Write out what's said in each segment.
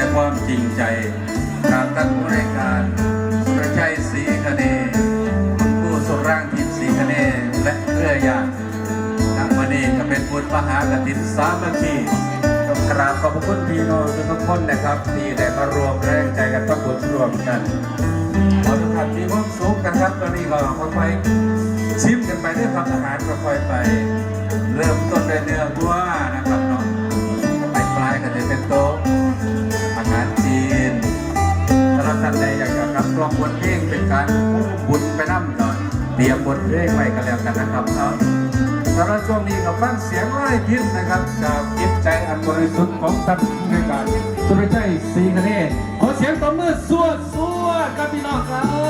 แต่ความจริงใจจากท่านผู้ในวยการสุรชัยศรีคเนคุณผู้สุร่างทิพย์ศรีคเนและเครือญาติทางวันนี้ก็เป็นบุญมหากฐินสามัคคีต้องกราบขอบพระคุณพี่น้องทุกคนนะครับที่ได้มารวมแรงใจกันต้องบุญรวมกันขอทุกท่านมีความสุขกันครับตอนนี้ก็ค่อยๆชิมกันไปด้วยครับอาหารค่อยๆไป เริ่มต้นด้วยเนื้อวัว เพลงเป็นการพุ่มบุญไปน้ำหน่อยเตรียมบทเพลงไว้กันแล้วกันนะครับเนาะสำหรับช่วงนี้กับฟังเสียงไล่พิมพ์นะครับจากจิตใจอันบริสุทธิ์ของท่านในวยการสุรชัยศรีคเนศขอเสียงตบมือสวดสวดครับพี่น้องครับ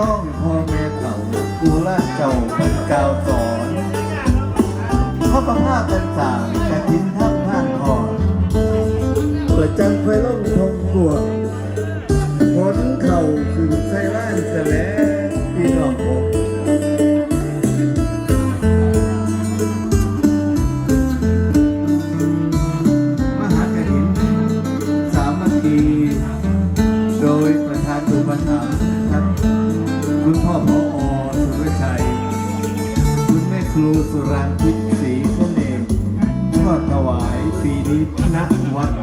ร้องพ่อแม่เก่ากูล่าเจ้าเป็นกาวสอนเขามาพากันสั่งกระถินทับผ่านคอนเปิดจังไฟล่องทงกวด สุรางคิดสีเสน่ห์ทอดถวายปีนี้ณวัด